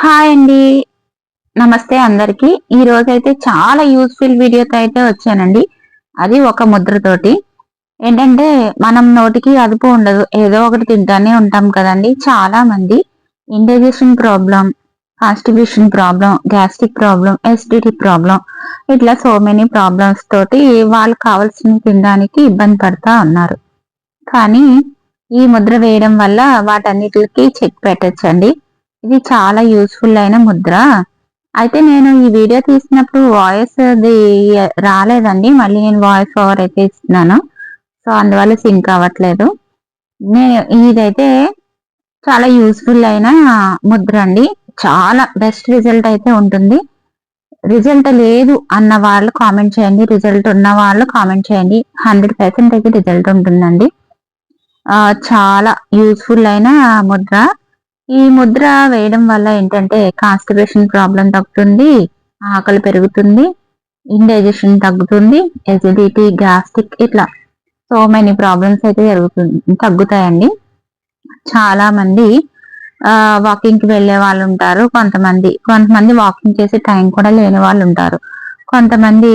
Hi అండి. నమస్తే అందరికి. ఈ అయితే చాలా యూస్ఫుల్ వీడియోతో అయితే వచ్చానండి. అది ఒక ముద్రతోటి. ఏంటంటే మనం నోటికి అదుపు ఉండదు. ఏదో ఒకటి తింటానే ఉంటాం కదండి చాలా మంది indigestion problem constipation problem gastric problem acidity problem ఇట్లా సో మెనీ ప్రాబ్లమ్స్ తోటి వాళ్ళు కావాల్సిన తినడానికి ఇబ్బంది పడతా ఉన్నారు. కానీ ఈ ముద్ర వేయడం వల్ల వాటన్నిటికి చెక్ పెట్టచ్చండి. ఇది చాలా యూస్ఫుల్ అయిన ముద్ర. అయితే నేను ఈ వీడియో తీసినప్పుడు వాయిస్ అది రాలేదండి. మళ్ళీ నేను వాయిస్ ఓవర్ అయితే ఇస్తున్నాను. సో అందువల్ల సింక్ అవ్వట్లేదు. నేను ఇదైతే చాలా యూస్ఫుల్ అయిన ముద్ర అండి. చాలా బెస్ట్ రిజల్ట్ అయితే ఉంటుంది. రిజల్ట్ లేదు అన్న వాళ్ళు కామెంట్ చేయండి. రిజల్ట్ ఉన్న వాళ్ళు కామెంట్ చేయండి. హండ్రెడ్ పర్సెంట్ అయితే రిజల్ట్ ఉంటుందండి. చాలా యూస్ఫుల్ అయిన ముద్ర. ఈ ముద్ర వేయడం వల్ల ఏంటంటే కాన్స్టిపేషన్ ప్రాబ్లం తగ్గుతుంది ఆకలి పెరుగుతుంది ఇండైజెషన్ తగ్గుతుంది ఎసిడిటీ గ్యాస్ట్రిక్ ఇట్లా సో మెనీ ప్రాబ్లమ్స్ అయితే జరుగుతుంది తగ్గుతాయండి. చాలా మంది వాకింగ్కి వెళ్ళే వాళ్ళు ఉంటారు కొంతమంది కొంతమంది వాకింగ్ చేసే టైం కూడా లేని వాళ్ళు ఉంటారు. కొంతమంది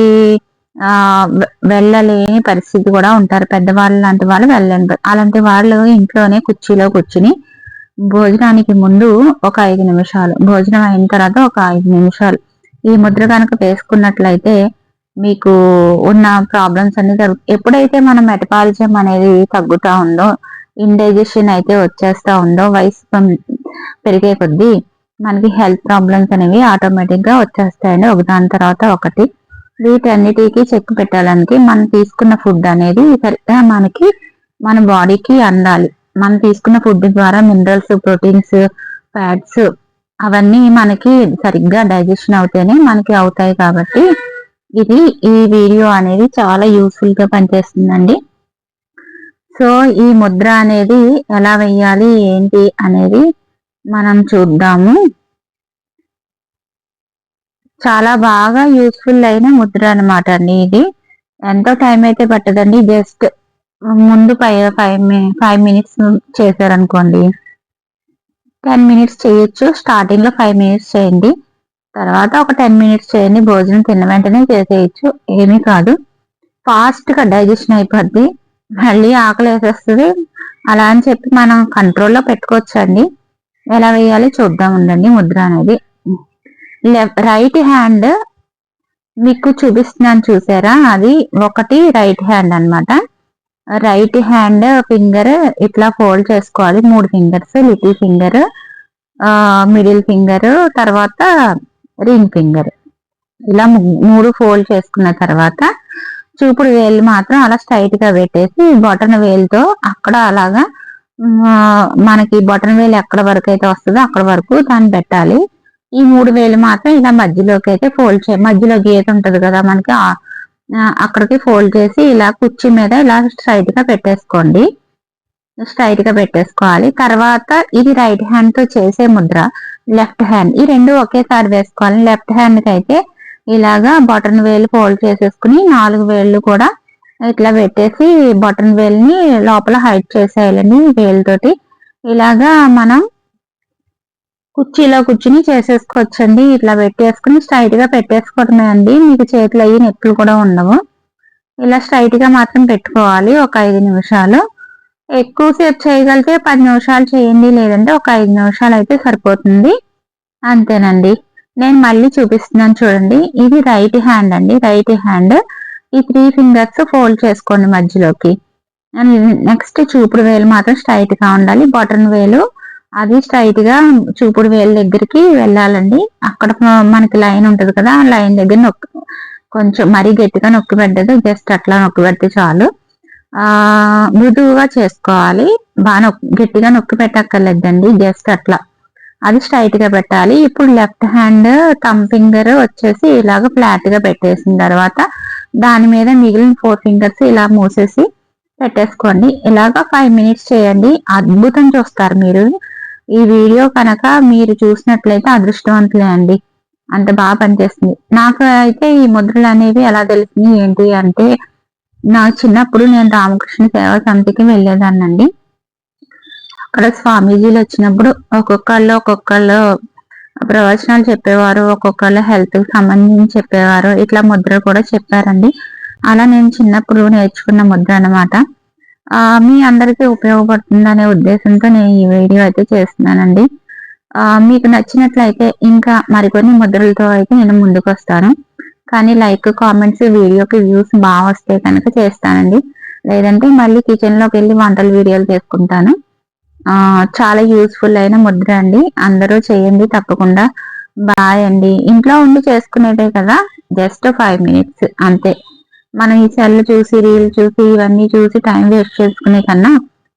వెళ్ళలేని పరిస్థితి కూడా ఉంటారు పెద్దవాళ్ళు లాంటి వాళ్ళు వెళ్ళలేని అలాంటి వాళ్ళు ఇంట్లోనే కుర్చీలో కూర్చుని భోజనానికి ముందు ఒక ఐదు నిమిషాలు. భోజనం అయిన తర్వాత ఒక ఐదు నిమిషాలు. ఈ ముద్ర కనుక వేసుకున్నట్లయితే మీకు ఉన్న ప్రాబ్లమ్స్ అన్ని జరుగు ఎప్పుడైతే మన మెటబాలిజం అనేది తగ్గుతా ఉందో ఇండైజెషన్ అయితే వచ్చేస్తా ఉందో వయసు పెరిగే కొద్దీ మనకి హెల్త్ ప్రాబ్లమ్స్ అనేవి ఆటోమేటిక్గా వచ్చేస్తాయండి. ఒకదాని తర్వాత ఒకటి. వీటన్నిటికీ చెక్ పెట్టాలని మనం తీసుకున్న ఫుడ్ అనేది సరిగ్గా మనకి మన బాడీకి అందాలి. మనం తీసుకున్న ఫుడ్ ద్వారా మినరల్స్ ప్రోటీన్స్ ఫ్యాట్స్ అవన్నీ మనకి సరిగ్గా డైజెషన్ అవుతేనే మనకి అవుతాయి కాబట్టి ఇది ఈ వీడియో అనేది చాలా యూస్ఫుల్గా పనిచేస్తుందండి. సో ఈ ముద్ర అనేది ఎలా వెయ్యాలి ఏంటి అనేది మనం చూద్దాము. చాలా బాగా యూస్ఫుల్ అయిన ముద్ర అనమాట అండి ఇది. ఎంతో టైం అయితే పట్టదండి జస్ట్ ముందు ఫైవ్ ఫైవ్ ఫైవ్ మినిట్స్ చేశారనుకోండి. టెన్ మినిట్స్ చేయొచ్చు. స్టార్టింగ్లో ఫైవ్ మినిట్స్ చేయండి. తర్వాత ఒక టెన్ మినిట్స్ చేయండి. భోజనం తిన్న వెంటనే చేసేయచ్చు. ఏమీ కాదు. ఫాస్ట్గా డైజెషన్ అయిపోద్ది. మళ్ళీ ఆకలి వేసేస్తుంది. అలా అని చెప్పి మనం కంట్రోల్లో పెట్టుకోవచ్చండి. ఎలా వేయాలి చూద్దాం ఉండండి ముద్ర అనేది. రైట్ హ్యాండ్ మీకు చూపిస్తున్నాను చూసారా? అది ఒకటి రైట్ హ్యాండ్ అనమాట రైట్ హ్యాండ్ ఫింగర్ ఇట్లా ఫోల్డ్ చేసుకోవాలి. మూడు fingers little finger middle finger తర్వాత రింగ్ ఫింగర్. ఇలా మూడు ఫోల్డ్ చేసుకున్న తర్వాత చూపుడు వేలు మాత్రం అలా స్ట్రైట్గా పెట్టేసి బటన్ వేలుతో అక్కడ అలాగా మనకి బటన్ వేలు ఎక్కడ వరకు అయితే వస్తుందో అక్కడ వరకు దాన్ని పెట్టాలి. ఈ మూడు వేలు మాత్రం ఇలా మధ్యలోకి అయితే ఫోల్డ్ చేయాలి మధ్యలో గీత ఉంటది కదా మనకి అక్కడికి ఫోల్డ్ చేసి ఇలా కుర్చీ మీద ఇలా స్ట్రైట్గా పెట్టేసుకోండి. స్ట్రైట్గా పెట్టేసుకోవాలి. తర్వాత ఇది రైట్ హ్యాండ్తో చేసే ముద్ర. లెఫ్ట్ హ్యాండ్ ఈ రెండు ఒకేసారి వేసుకోవాలి. లెఫ్ట్ హ్యాండ్కి అయితే ఇలాగా బటన్ వేలు ఫోల్డ్ చేసేసుకుని నాలుగు వేళ్ళు కూడా ఇట్లా పెట్టేసి బటన్ వేల్ని లోపల హైట్ చేసేయాలండి వేలుతోటి ఇలాగా మనం కుర్చీలో కూర్చుని చేసేసుకోవచ్చండి. ఇట్లా పెట్టేసుకుని స్ట్రైట్గా పెట్టేసుకోవడమే అండి మీకు చేతులు అయ్యి నెప్పులు కూడా ఉండవు. ఇలా స్ట్రైట్గా మాత్రం పెట్టుకోవాలి. ఒక ఐదు నిమిషాలు. ఎక్కువసేపు చేయగలిగితే పది నిమిషాలు చేయండి. లేదంటే ఒక ఐదు నిమిషాలు అయితే సరిపోతుంది. అంతేనండి. నేను మళ్ళీ చూపిస్తున్నాను చూడండి. ఇది రైట్ హ్యాండ్ అండి. Right hand. ఈ త్రీ ఫింగర్స్ ఫోల్డ్ చేసుకోండి మధ్యలోకి. నెక్స్ట్ చూపుడు వేలు మాత్రం స్ట్రైట్గా ఉండాలి. బటన్ వేలు అది స్ట్రైట్గా చూపుడు వేలు దగ్గరికి వెళ్ళాలండి. అక్కడ మనకి లైన్ ఉంటది కదా ఆ లైన్ దగ్గర నొక్కి కొంచెం మరీ గట్టిగా నొక్కి పెట్టదు జస్ట్ అట్లా నొక్కి పెడితే చాలు. ఆ మృదువుగా చేసుకోవాలి. బాగా నొక్కి గట్టిగా నొక్కి పెట్టక్కర్లేదండి జస్ట్ అట్లా. అది స్ట్రైట్గా పెట్టాలి. ఇప్పుడు లెఫ్ట్ హ్యాండ్ థమ్ ఫింగర్ వచ్చేసి ఇలాగ ఫ్లాట్గా పెట్టేసిన తర్వాత దాని మీద మిగిలిన ఫోర్ ఫింగర్స్ ఇలా మూసేసి పెట్టేసుకోండి. ఇలాగ ఫైవ్ మినిట్స్ చేయండి. అద్భుతం చూస్తారు మీరు. ఈ వీడియో కనుక మీరు చూసినట్లయితే అదృష్టవంతులే అండి అంత బాగా పనిచేస్తుంది. నాకు అయితే ఈ ముద్రలు అనేవి ఎలా తెలిసినాయి ఏంటి అంటే నా చిన్నప్పుడు నేను రామకృష్ణ సేవా సమితికి వెళ్ళేదాన్నండి. అక్కడ స్వామీజీలు వచ్చినప్పుడు ఒక్కొక్కళ్ళు ఒక్కొక్కళ్ళు ప్రవచనాలు చెప్పేవారు ఒక్కొక్కళ్ళు హెల్త్కి సంబంధించి చెప్పేవారు ఇట్లా ముద్ర కూడా చెప్పారండి. అలా నేను చిన్నప్పుడు నేర్చుకున్న ముద్ర అన్నమాట. మీ అందరికీ ఉపయోగపడుతుందనే ఉద్దేశంతో నేను ఈ వీడియో అయితే చేస్తున్నానండి. మీకు నచ్చినట్లయితే ఇంకా మరికొన్ని ముద్రలతో అయితే నేను ముందుకు వస్తాను కానీ లైక్ కామెంట్స్ వీడియోకి వ్యూస్ బాగా వస్తే కనుక చేస్తానండి. లేదంటే మళ్ళీ కిచెన్లోకి వెళ్ళి వంటల వీడియోలు చేసుకుంటాను. చాలా యూస్ఫుల్ అయిన ముద్ర అండి. అందరూ చేయండి తప్పకుండా. బాయ్ అండి. ఇంట్లో ఉండి చేసుకునేదే కదా. జస్ట్ ఫైవ్ మినిట్స్ అంతే. మనం ఈ సెల్ చూసి రీల్ చూసి ఇవన్నీ చూసి టైం వేస్ట్ చేసుకునే కన్నా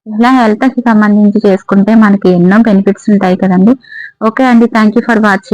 ఇలా హెల్త్కి సంబంధించి చేసుకుంటే మనకి ఎన్నో బెనిఫిట్స్ ఉంటాయి కదండి. ఓకే అండి థ్యాంక్ యూ ఫర్ వాచింగ్